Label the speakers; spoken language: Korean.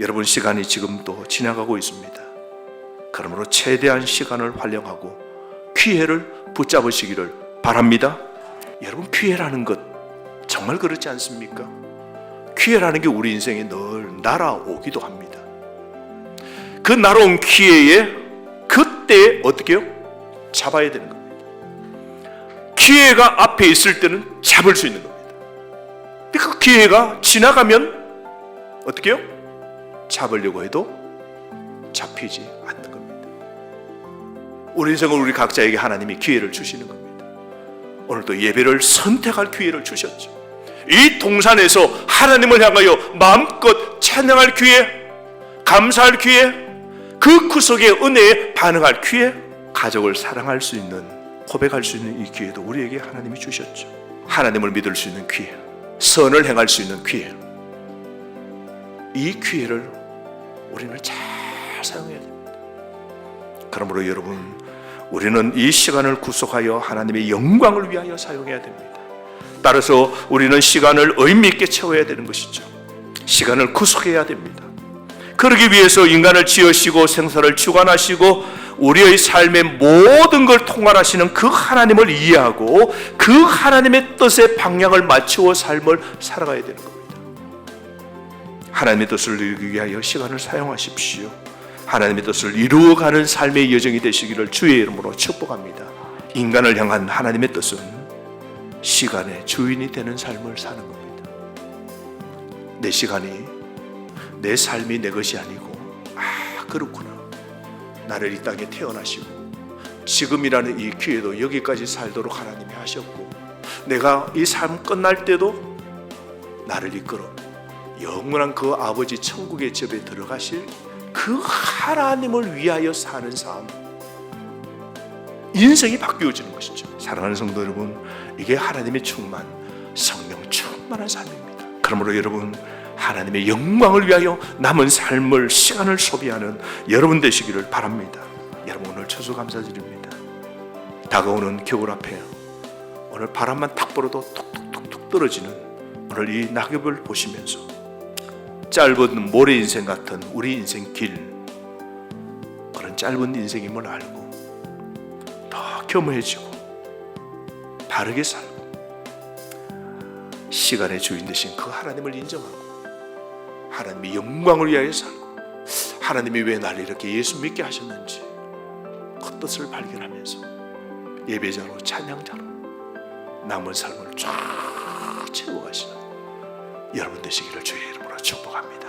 Speaker 1: 여러분 시간이 지금도 지나가고 있습니다. 그러므로 최대한 시간을 활용하고 기회를 붙잡으시기를 바랍니다. 여러분 기회라는 것 정말 그렇지 않습니까? 기회라는 게 우리 인생에 늘 날아오기도 합니다. 그 날아온 기회에 그때 어떻게요? 잡아야 되는 겁니다. 기회가 앞에 있을 때는 잡을 수 있는 겁니다. 그 기회가 지나가면 어떻게요? 잡으려고 해도 잡히지 않는 겁니다. 우리 인생을 우리 각자에게 하나님이 기회를 주시는 겁니다. 오늘도 예배를 선택할 기회를 주셨죠. 이 동산에서 하나님을 향하여 마음껏 찬양할 기회, 감사할 기회, 그 구속의 은혜에 반응할 기회, 가족을 사랑할 수 있는 고백할 수 있는 이 기회도 우리에게 하나님이 주셨죠. 하나님을 믿을 수 있는 기회, 선을 행할 수 있는 기회. 이 기회를 우리는 잘 사용해야 됩니다. 그러므로 여러분, 우리는 이 시간을 구속하여 하나님의 영광을 위하여 사용해야 됩니다. 따라서 우리는 시간을 의미 있게 채워야 되는 것이죠. 시간을 구속해야 됩니다. 그러기 위해서 인간을 지으시고 생사를 주관하시고 우리의 삶의 모든 걸 통할하시는 그 하나님을 이해하고 그 하나님의 뜻에 방향을 맞추어 삶을 살아가야 되는 겁니다. 하나님의 뜻을 이루기 위하여 시간을 사용하십시오. 하나님의 뜻을 이루어가는 삶의 여정이 되시기를 주의 이름으로 축복합니다. 인간을 향한 하나님의 뜻은 시간의 주인이 되는 삶을 사는 겁니다. 내 시간이 내 삶이 내 것이 아니고 아 그렇구나. 나를 이 땅에 태어나시고 지금이라는 이 기회도 여기까지 살도록 하나님이 하셨고 내가 이 삶 끝날 때도 나를 이끌어 영원한 그 아버지 천국의 집에 들어가실 그 하나님을 위하여 사는 삶. 인생이 바뀌어지는 것이죠. 사랑하는 성도 여러분 이게 하나님의 충만 성령 충만한 삶입니다. 그러므로 여러분 하나님의 영광을 위하여 남은 삶을 시간을 소비하는 여러분 되시기를 바랍니다. 여러분 오늘 처수 감사드립니다. 다가오는 겨울 앞에 오늘 바람만 탁 불어도 톡톡톡톡 떨어지는 오늘 이 낙엽을 보시면서 짧은 모래 인생 같은 우리 인생 길. 그런 짧은 인생임을 알고 더 겸허해지고 바르게 살고 시간의 주인 되신 그 하나님을 인정하고 하나님의 영광을 위하여 살고 하나님이 왜 나를 이렇게 예수 믿게 하셨는지 그 뜻을 발견하면서 예배자로 찬양자로 남은 삶을 쫙 채워가시는 여러분 되시기를 주의 이름 축복합니다.